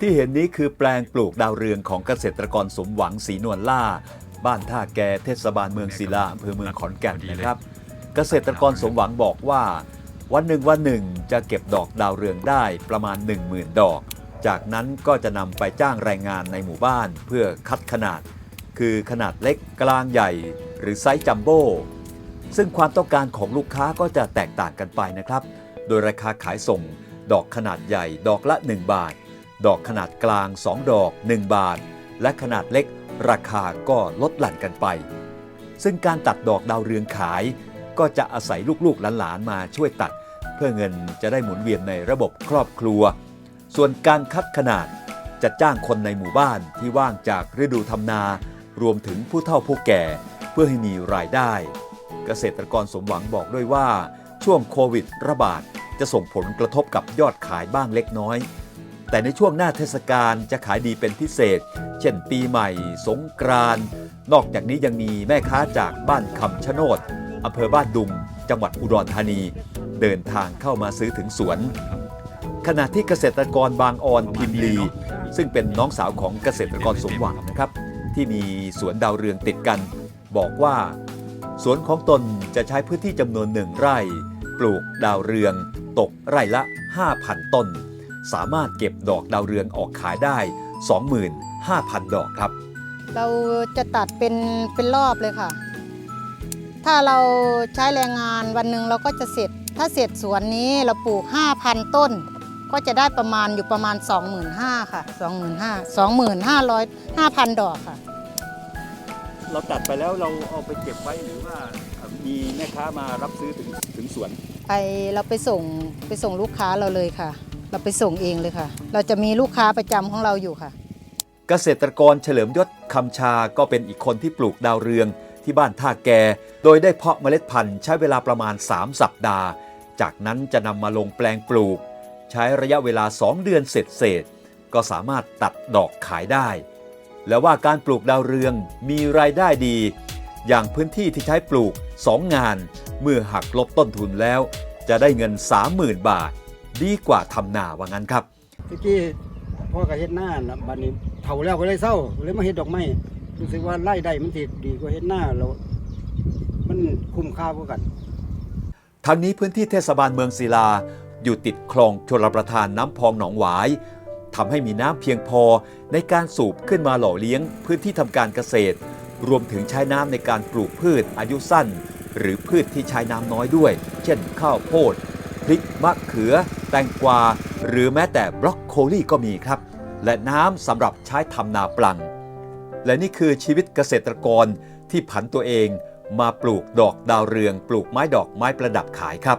ที่เห็นนี้คือแปลงปลูกดาวเรืองของเกษตรกรสมหวังศรีนวลล่า บ้านท่าแกเทศบาลเมืองศิลาอำเภอเมืองขอนแก่นนะครับ เกษตรกรสมหวังบอกว่า วันหนึ่งวันหนึ่งจะเก็บดอกดาวเรืองได้ประมาณ 10,000 ดอก จากนั้นก็จะนำไปจ้างแรงงานในหมู่บ้านเพื่อคัดขนาด คือขนาดเล็กกลางใหญ่ หรือไซส์จัมโบ้ซึ่งความต้องการของลูกค้าก็จะแตกต่างกันไปนะครับ โดยราคาขายส่ง ดอกขนาดใหญ่ดอกละ 1 บาท ดอกขนาดกลาง 2 ดอก 1 บาท และขนาดเล็ก ราคาก็ลดหลั่นกันไป ซึ่งการตัดดอกดาวเรืองขาย ก็จะอาศัยลูกๆหลานๆมาช่วยตัด เพื่อเงินจะได้หมุนเวียนในระบบครอบครัว ส่วนการคัดขนาดจะจ้างคนในหมู่บ้านที่ว่างจากฤดูทำนา รวมถึงผู้เฒ่าผู้แก่เพื่อให้มีรายได้ เกษตรกรสมหวังบอกด้วยว่า ช่วงโควิดระบาดจะส่งผลกระทบกับยอดขายบ้างเล็กน้อย แต่ในช่วงหน้าเทศกาลจะขายดีเป็นพิเศษ เช่นปีใหม่ สงกรานต์นอกจากนี้ยังมีแม่ค้าจากบ้านคำชะโนดอำเภอบ้านดุง จังหวัดอุดรธานี เดินทางเข้ามาซื้อถึงสวน ขณะที่เกษตรกรบางออนพิมลี ซึ่งเป็นน้องสาวของเกษตรกรสมหวังนะครับ ที่มีสวนดาวเรืองติดกัน บอกว่าสวนของตนจะใช้พื้นที่จำนวนหนึ่งไร่ ปลูกดาวเรือง ตกไร่ละ 5,000 ต้น สามารถเก็บดอกดาวเรืองออกขายได้ 25,000 ดอกครับ เราจะตัดเป็นเป็นรอบเลยค่ะ ถ้าเราใช้แรงงานวันหนึ่งเราก็จะเสร็จ ถ้าเสร็จสวนนี้เราปลูก 5,000 ต้น ก็จะได้ประมาณอยู่ประมาณ 25,000ค่ะ 25,000 25,000 5,000 ดอกค่ะ เราตัดไปแล้วเราเอาไปเก็บไว้หรือว่ามีแม่ค้ามารับซื้อถึงถึงสวน ไปเราไปส่งไปส่งลูกค้าเราเลยค่ะ เราไปส่งเองเลยค่ะ เราจะมีลูกค้าประจำของเราอยู่ค่ะ เกษตรกรเฉลิมยศคำชาก็เป็นอีกคนที่ปลูกดาวเรืองที่บ้านท่าแก โดยได้เพาะเมล็ดพันธุ์ใช้เวลาประมาณ 3 สัปดาห์ จากนั้นจะนำมาลงแปลงปลูก ใช้ระยะเวลา 2 เดือนเสร็จเสร็จๆก็สามารถตัดดอกขายได้ และว่าการปลูกดาวเรืองมีรายได้ดี อย่างพื้นที่ที่ใช้ปลูก 2 งาน เมื่อหักลบต้นทุนแล้ว จะได้เงิน 30,000 บาท ดีกว่าทำนาว่างั้นครับตะกี้พ่อก็เฮ็ดหน้าน่ะบัดนี้เฒ่าแล้วก็เลยเศร้าเลยมาเฮ็ดดอกไม้รู้สึกว่ารายได้มันสิดีกว่าเฮ็ดหน้าแล้วมันคุ้มค่ากว่ากันทั้งนี้พื้นที่เทศบาลเมืองศิลา อยู่ติดคลองชลประทานน้ำพองหนองหวายทำให้มีน้ำเพียงพอในการสูบขึ้นมาหล่อเลี้ยง พื้นที่ทำการเกษตร รวมถึงใช้น้ำในการปลูกพืชอายุสั้น หรือพืชที่ใช้น้ำน้อยด้วย เช่นข้าวโพด พริกมะเขือ แตงกวา หรือแม้แต่บรอกโคลีก็มีครับ และน้ำสำหรับใช้ทำนาปลัง และนี่คือชีวิตเกษตรกรที่ผันตัวเองมาปลูกดอกดาวเรือง ปลูกไม้ดอกไม้ประดับขายครับ